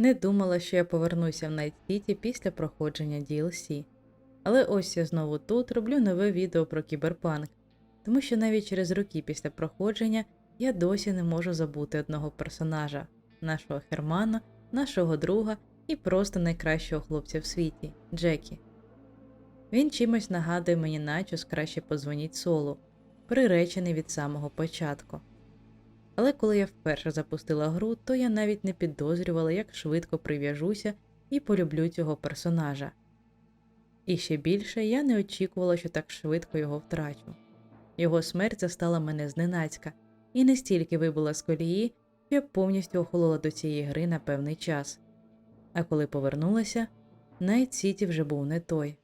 Не думала, що я повернуся в Night City після проходження DLC. Але ось я знову тут роблю нове відео про кіберпанк, тому що навіть через роки після проходження я досі не можу забути одного персонажа нашого Хермана, нашого друга і просто найкращого хлопця в світі Джекі. Він чимось нагадує мені начос краще позвоніть солу, приречений від самого початку. Але коли я вперше запустила гру, то я навіть не підозрювала, як швидко прив'яжуся і полюблю цього персонажа. І ще більше я не очікувала, що так швидко його втрачу. Його смерть застала мене зненацька і не стільки вибула з колії, що я повністю охолола до цієї гри на певний час. А коли повернулася, Найт Сіті вже був не той.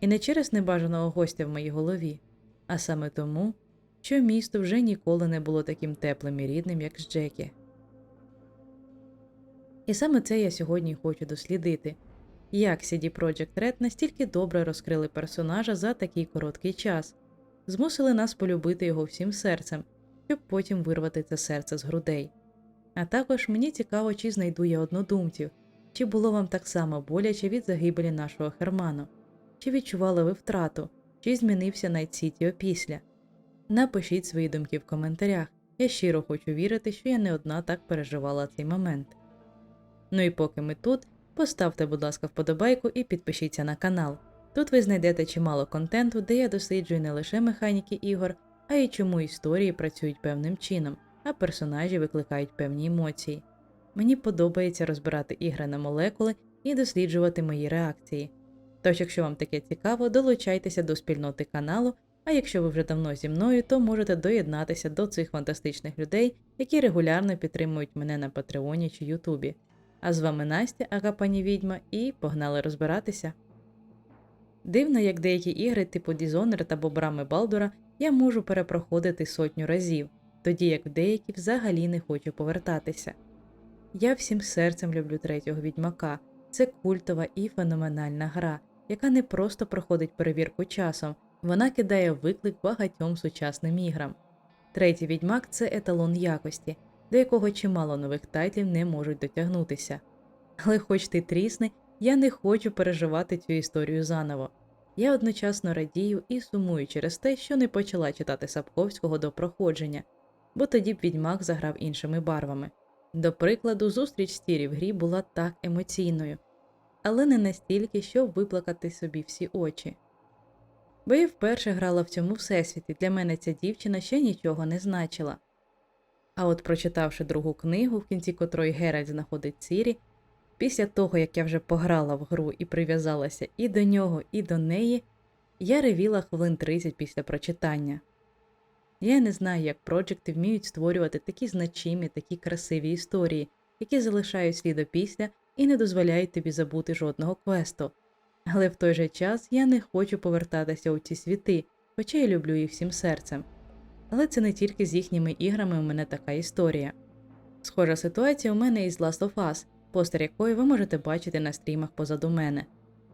І не через небажаного гостя в моїй голові, а саме тому, що місто вже ніколи не було таким теплим і рідним, як з Джекі. І саме це я сьогодні хочу дослідити, як CD Projekt Red настільки добре розкрили персонажа за такий короткий час, змусили нас полюбити його всім серцем, щоб потім вирвати це серце з грудей. А також мені цікаво, чи знайду я однодумців, чи було вам так само боляче від загибелі нашого Херману, чи відчували ви втрату, чи змінився Найт Сіті опісля. Напишіть свої думки в коментарях. Я щиро хочу вірити, що я не одна так переживала цей момент. Ну і поки ми тут, поставте, будь ласка, вподобайку і підпишіться на канал. Тут ви знайдете чимало контенту, де я досліджую не лише механіки ігор, а й чому історії працюють певним чином, а персонажі викликають певні емоції. Мені подобається розбирати ігри на молекули і досліджувати мої реакції. Тож, якщо вам таке цікаво, долучайтеся до спільноти каналу, а якщо ви вже давно зі мною, то можете доєднатися до цих фантастичних людей, які регулярно підтримують мене на Патреоні чи Ютубі. А з вами Настя, ага пані відьма, і погнали розбиратися. Дивно, як деякі ігри, типу Dishonored або Брами Балдура, я можу перепроходити сотню разів, тоді як в деякі взагалі не хочу повертатися. Я всім серцем люблю третього відьмака. Це культова і феноменальна гра, яка не просто проходить перевірку часом, вона кидає виклик багатьом сучасним іграм. Третій відьмак це еталон якості, до якого чимало нових тайтлів не можуть дотягнутися. Але хоч ти трісни, я не хочу переживати цю історію заново. Я одночасно радію і сумую через те, що не почала читати Сапковського до проходження, бо тоді б відьмак заграв іншими барвами. До прикладу, зустріч з в грі була так емоційною, але не настільки, щоб виплакати собі всі очі. Бо я вперше грала в цьому всесвіті, для мене ця дівчина ще нічого не значила. А от прочитавши другу книгу, в кінці котрої Геральт знаходить Цірі, після того як я вже пограла в гру і прив'язалася і до нього, і до неї, я ревіла хвилин 30 після прочитання. Я не знаю, як проджекти вміють створювати такі значимі, такі красиві історії, які залишають слід опісля і не дозволяють тобі забути жодного квесту. Але в той же час я не хочу повертатися у ці світи, хоча я люблю їх всім серцем. Але це не тільки з їхніми іграми у мене така історія. Схожа ситуація у мене із Last of Us, постер якої ви можете бачити на стрімах позаду мене.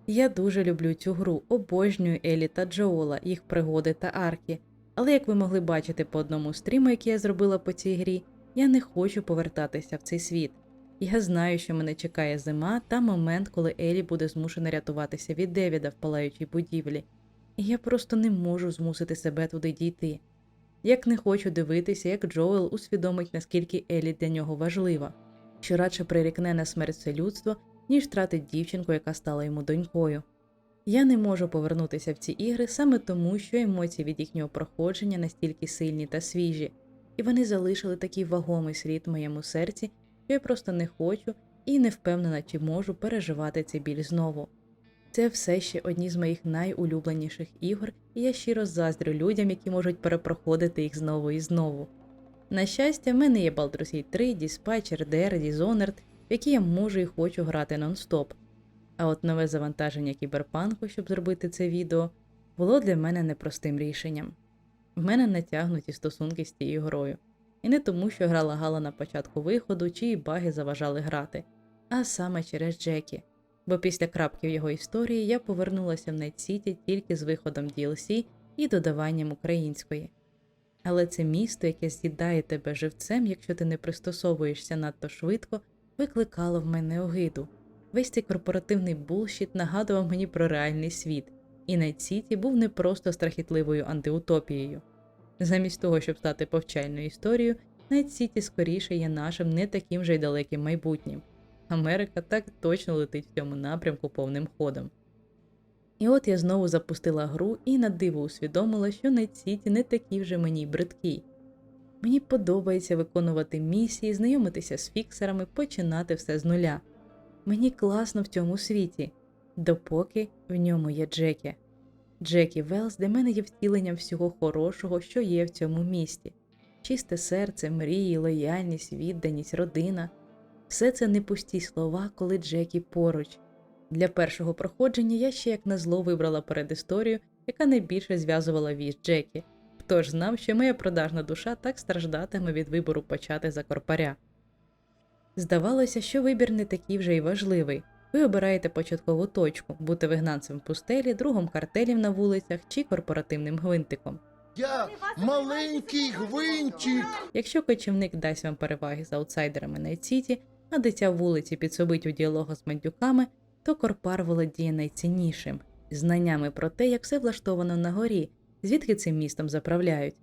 Я дуже люблю цю гру, обожнюю Елі та Джоула, їх пригоди та арки, але як ви могли бачити по одному стріму, який я зробила по цій грі, я не хочу повертатися в цей світ. Я знаю, що мене чекає зима та момент, коли Елі буде змушена рятуватися від Девіда в палаючій будівлі, і я просто не можу змусити себе туди дійти. Як не хочу дивитися, як Джоел усвідомить, наскільки Елі для нього важлива, що радше прирікне на смерть все людство, ніж втратить дівчинку, яка стала йому донькою. Я не можу повернутися в ці ігри саме тому, що емоції від їхнього проходження настільки сильні та свіжі, і вони залишили такий вагомий слід в моєму серці, що я просто не хочу і не впевнена, чи можу переживати цей біль знову. Це все ще одні з моїх найулюбленіших ігор, і я щиро заздрю людям, які можуть перепроходити їх знову і знову. На щастя, в мене є Baldur's Gate 3, Dispatcher, DR, Dishonored, в які я можу і хочу грати нон-стоп. А от нове завантаження кіберпанку, щоб зробити це відео, було для мене непростим рішенням. В мене натягнуті стосунки з тією грою. І не тому, що гра лагала на початку виходу, чиї баги заважали грати, а саме через Джекі. Бо після крапки в його історії я повернулася в City тільки з виходом DLC і додаванням української. Але це місто, яке з'їдає тебе живцем, якщо ти не пристосовуєшся надто швидко, викликало в мене огиду. Весь цей корпоративний булшіт нагадував мені про реальний світ, і Найт Сіті був не просто страхітливою антиутопією. Замість того, щоб стати повчальною історією, Найт Сіті скоріше є нашим не таким же й далеким майбутнім. Америка так точно летить в цьому напрямку повним ходом. І от я знову запустила гру і на диво усвідомила, що Найт Сіті не такий вже мені й бридкий. Мені подобається виконувати місії, знайомитися з фіксерами, починати все з нуля. Мені класно в цьому світі, допоки в ньому є Джекі. Джекі Велс для мене є втіленням всього хорошого, що є в цьому місті. Чисте серце, мрії, лояльність, відданість, родина. Все це не пусті слова, коли Джекі поруч. Для першого проходження я ще як назло вибрала передісторію, яка найбільше зв'язувала віз Джекі. Хто ж знав, що моя продажна душа так страждатиме від вибору почати за корпаря. Здавалося, що вибір не такий вже й важливий. Ви обираєте початкову точку, бути вигнанцем в пустелі, другом картелів на вулицях чи корпоративним гвинтиком. Я маленький гвинтик. Якщо кочівник дасть вам переваги з аутсайдерами Найт-Сіті, а дитя вулиці підсобить у діалогах з мандюками, то корпар володіє найціннішим знаннями про те, як все влаштовано на горі, звідки цим містом заправляють.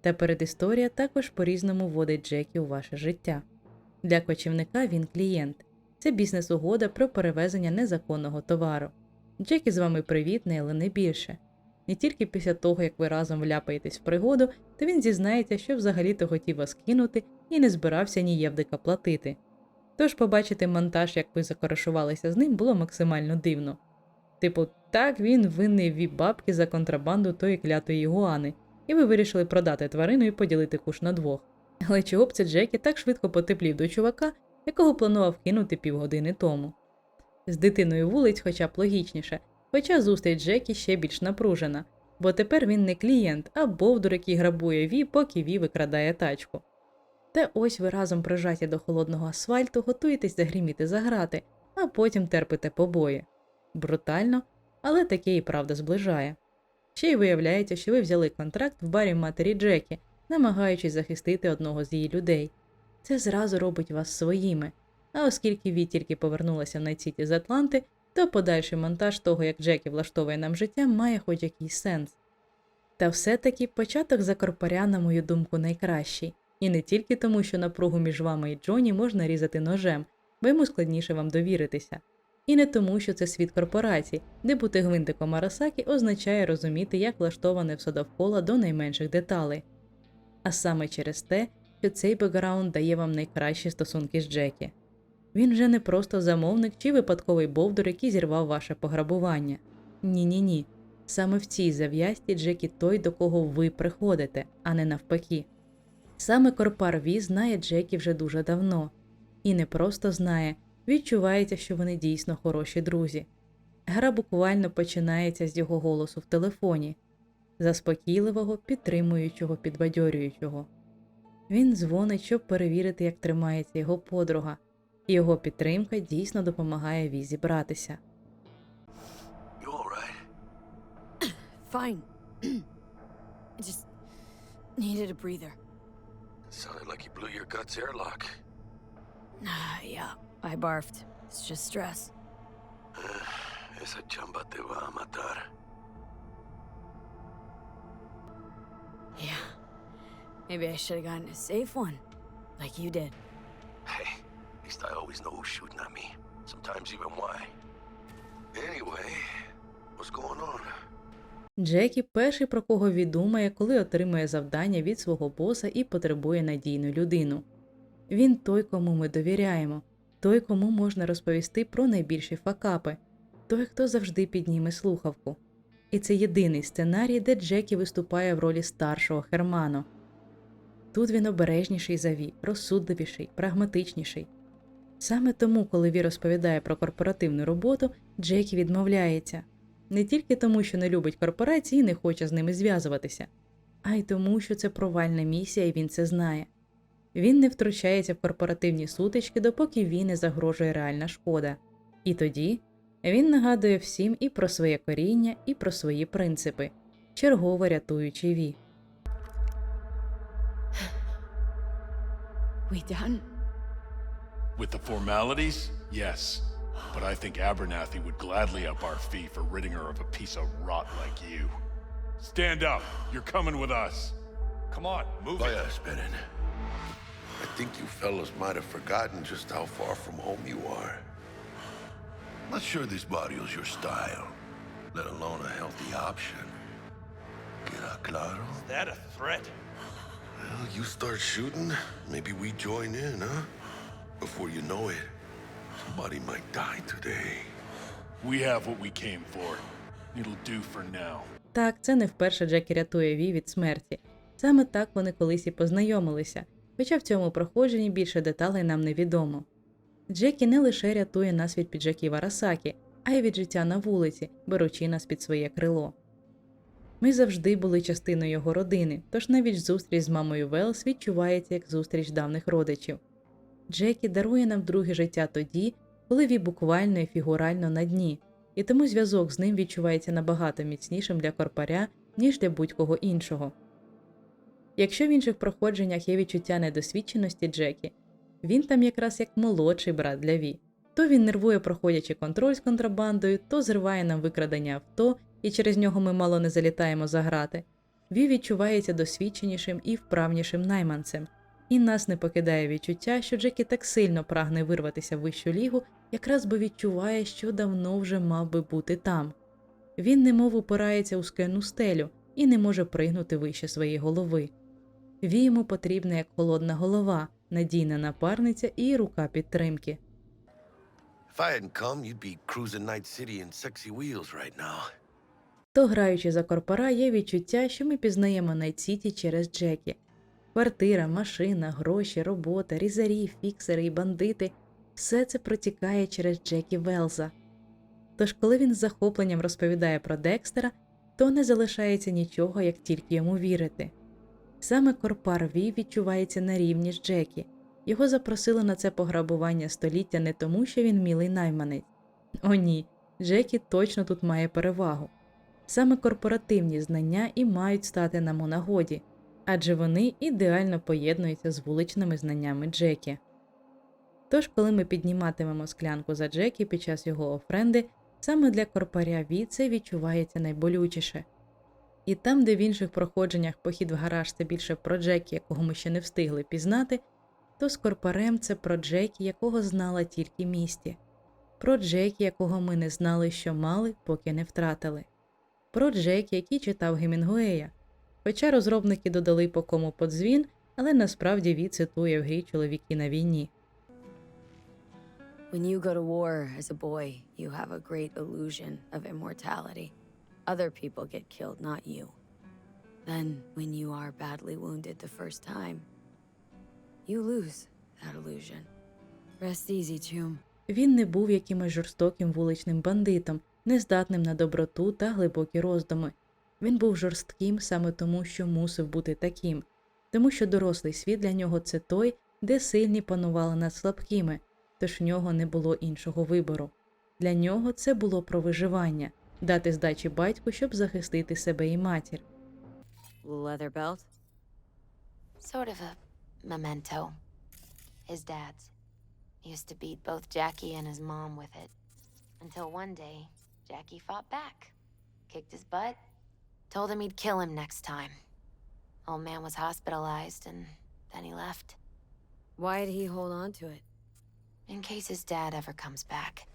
Та передісторія також по-різному вводить Джекі у ваше життя. Для кочівника він клієнт. Це бізнес-угода про перевезення незаконного товару. Джекі з вами привітний, але не більше. Не тільки після того, як ви разом вляпаєтесь в пригоду, то він зізнається, що взагалі-то хотів вас кинути і не збирався ні євдика платити. Тож побачити монтаж, як ви закорешувалися з ним, було максимально дивно. Типу, так він винний віп бабки за контрабанду тої клятої гуани, і ви вирішили продати тварину і поділити куш на двох. Але чого б це Джекі так швидко потеплів до чувака, якого планував кинути півгодини тому? З дитиною вулиць, хоча б логічніше, хоча зустріч Джекі ще більш напружена, бо тепер він не клієнт, а бовдур, який грабує Ві, поки Ві викрадає тачку. Та ось ви разом прижаті до холодного асфальту, готуєтесь загріміти за грати, а потім терпите побої. Брутально, але таке і правда зближає. Ще й виявляється, що ви взяли контракт в барі матері Джекі, намагаючись захистити одного з її людей. Це зразу робить вас своїми. А оскільки Ві тільки повернулася в Найт-Сіті з Атланти, то подальший монтаж того, як Джекі влаштовує нам життя, має хоч якийсь сенс. Та все-таки початок за корпаря, на мою думку, найкращий. І не тільки тому, що напругу між вами і Джоні можна різати ножем, бо йому складніше вам довіритися. І не тому, що це світ корпорацій, де бути гвинтиком Арасакі означає розуміти, як влаштоване все довкола до найменших деталей. А саме через те, що цей бекграунд дає вам найкращі стосунки з Джекі. Він вже не просто замовник чи випадковий бовдур, який зірвав ваше пограбування. Ні ні ні. Саме в цій зав'язці Джекі той, до кого ви приходите, а не навпаки. Саме Корпар Ві знає Джекі вже дуже давно, і не просто знає, відчувається, що вони дійсно хороші друзі. Гра буквально починається з його голосу в телефоні, заспокійливого, підтримуючого, підбадьорюючого. Він дзвонить, щоб перевірити, як тримається його подруга, і його підтримка дійсно допомагає Ві зібратися. You all right? Fine. I just needed a breather. Sounded like you blew your guts airlock. Ah, yeah, I barfed. It's just stress. Esa chamba te va a matar. Maybe I should have gotten a safe one, like you did. Hey, at least I always know who's shooting at me. Sometimes even why. Anyway, what's going on? Джекі перший про кого відумає, коли отримує завдання від свого боса і потребує надійну людину. Він той, кому ми довіряємо, той, кому можна розповісти про найбільші факапи, той, хто завжди підніме слухавку. І це єдиний сценарій, де Джекі виступає в ролі старшого Хермано. Тут він обережніший за Ві, розсудливіший, прагматичніший. Саме тому, коли Ві розповідає про корпоративну роботу, Джекі відмовляється не тільки тому, що не любить корпорації і не хоче з ними зв'язуватися, а й тому, що це провальна місія, і він це знає. Він не втручається в корпоративні сутички, допоки він не загрожує реальна шкода. І тоді він нагадує всім і про своє коріння, і про свої принципи, чергово рятуючи Ві. We done? With the formalities, yes. But I think Abernathy would gladly up our fee for ridding her of a piece of rot like you. Stand up. You're coming with us. Come on, move it. Vaya, Spenin. I think you fellas might have forgotten just how far from home you are. Not sure this barrio's your style, let alone a healthy option. Queda claro? Is that a threat? Well, you start shooting, maybe we join in, huh? Before you know it, somebody might die today. We have what we came for. It'll do for now. Так, це не вперше Джекі рятує Ві від смерті. Саме так вони колись і познайомилися, хоча в цьому проходженні більше деталей нам невідомо. Джекі не лише рятує нас від піджаків Арасакі, а й від життя на вулиці, беручи нас під своє крило. Ми завжди були частиною його родини, тож навіть зустріч з мамою Велс відчувається як зустріч давних родичів. Джекі дарує нам друге життя тоді, коли Ві буквально і фігурально на дні, і тому зв'язок з ним відчувається набагато міцнішим для корпаря, ніж для будь-кого іншого. Якщо в інших проходженнях є відчуття недосвідченості Джекі, він там якраз як молодший брат для Ві. То він нервує, проходячи контроль з контрабандою, то зриває нам викрадення авто, і через нього ми мало не залітаємо за грати. Ві відчувається досвідченішим і вправнішим найманцем, і нас не покидає відчуття, що Джекі так сильно прагне вирватися в вищу лігу, якраз бо відчуває, що давно вже мав би бути там. Він немов упирається у скельну стелю і не може пригнути вище своєї голови. Ві йому потрібна як холодна голова, надійна напарниця і рука підтримки. If I hadn't come, you'd be cruising Night City in sexy wheels right now. То граючи за корпора, є відчуття, що ми пізнаємо Найт-Сіті через Джекі. Квартира, машина, гроші, робота, різарі, фіксери і бандити все це протікає через Джекі Велза. Тож, коли він з захопленням розповідає про Декстера, то не залишається нічого, як тільки йому вірити. Саме Корпар Ві відчувається на рівні з Джекі. Його запросили на це пограбування століття не тому, що він мілий найманець. О ні, Джекі точно тут має перевагу. Саме корпоративні знання і мають стати нам у нагоді, адже вони ідеально поєднуються з вуличними знаннями Джекі. Тож, коли ми підніматимемо склянку за Джекі під час його офренди, саме для корпаря Ві це відчувається найболючіше. І там, де в інших проходженнях похід в гараж це більше про Джекі, якого ми ще не встигли пізнати, то з корпарем це про Джекі, якого знала тільки місті, про Джекі, якого ми не знали, що мали, поки не втратили, про Джекі, який читав Гемінгуея. Хоча розробники додали по кому подзвін, але насправді Ві цитує в грі чоловіки на війні. When you go to war as a boy, you have a great illusion of immortality. Other people get killed, not you. Then, when you are badly wounded the first time, you lose that illusion. Rest easy, Tomb. Він не був якимось жорстоким вуличним бандитом, нездатним на доброту та глибокі роздуми. Він був жорстким саме тому, що мусив бути таким, тому що дорослий світ для нього це той, де сильні панували над слабкими, тож в нього не було іншого вибору. Для нього це було про виживання, дати здачі батьку, щоб захистити себе і матір. Leather belt? Sort of a memento. His dad's. Used to beat both Jackie and his mom with it. Until one day, Jackie fought back, kicked his butt, told him he'd kill him next time. Old man was hospitalized, and then he left. Why did he hold on to it? In case his dad ever comes back.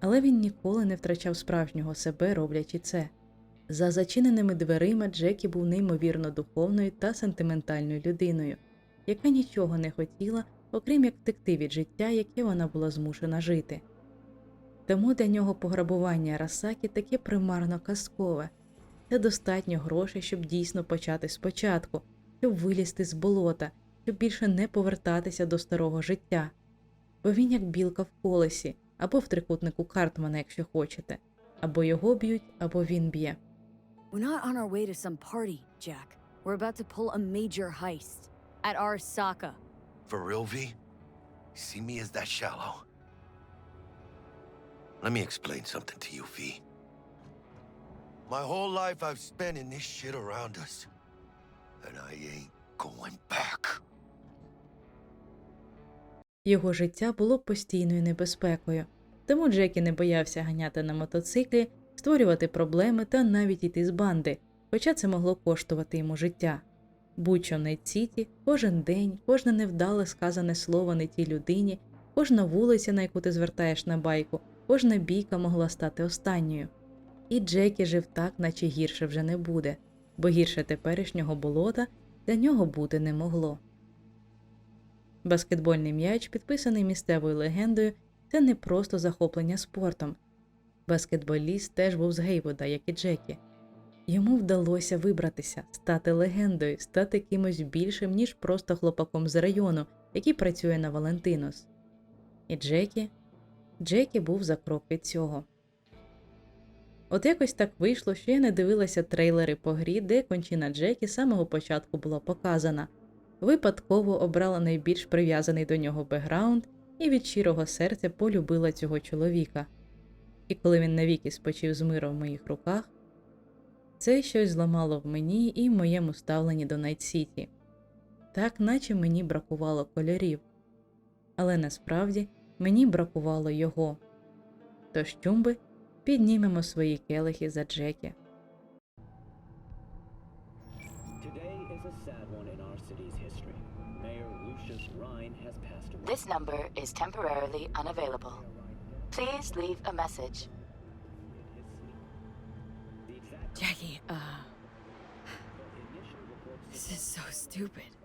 Але він ніколи не втрачав справжнього себе, роблячи це. За зачиненими дверима Джекі був неймовірно духовною та сентиментальною людиною, яка нічого не хотіла, окрім як втекти від життя, яке вона була змушена жити. Тому для нього пограбування Расакі таке примарно казкове це достатньо грошей, щоб дійсно почати спочатку, щоб вилізти з болота, щоб більше не повертатися до старого життя. Бо він як білка в колесі, або в трикутнику Картмана, якщо хочете, або його б'ють, або він б'є. We're not on our way to some party, Jack. We're about to pull a major heist at Arasaka. For real, V? See me as that shallow? Let me explain something to you, V. My whole life I've spent in this shit around us. And I ain't going back. Його життя було постійною небезпекою, тому Джекі не боявся ганяти на мотоциклі, створювати проблеми та навіть йти з банди, хоча це могло коштувати йому життя. Будь-що в Найт-Сіті, кожен день, кожне невдале сказане слово не тій людині, кожна вулиця, на яку ти звертаєш на байку, кожна бійка могла стати останньою. І Джекі жив так, наче гірше вже не буде, бо гірше теперішнього болота для нього бути не могло. Баскетбольний м'яч, підписаний місцевою легендою, це не просто захоплення спортом. Баскетболіст теж був з Гейвода, як і Джекі. Йому вдалося вибратися, стати легендою, стати кимось більшим, ніж просто хлопаком з району, який працює на Валентинос. І Джекі Джекі був за крок від цього. От якось так вийшло, що я не дивилася трейлери по грі, де кончина Джекі з самого початку була показана. Випадково обрала найбільш прив'язаний до нього бекграунд і від щирого серця полюбила цього чоловіка. І коли він навіки спочив з миром в моїх руках, це щось зламало в мені і в моєму ставленні до Найт Сіті. Так, наче мені бракувало кольорів. Але насправді мені бракувало його. Тож чумби піднімемо свої келихи за Джекі. This number is temporarily unavailable. Please leave a message. Jackie, uh, this is so stupid.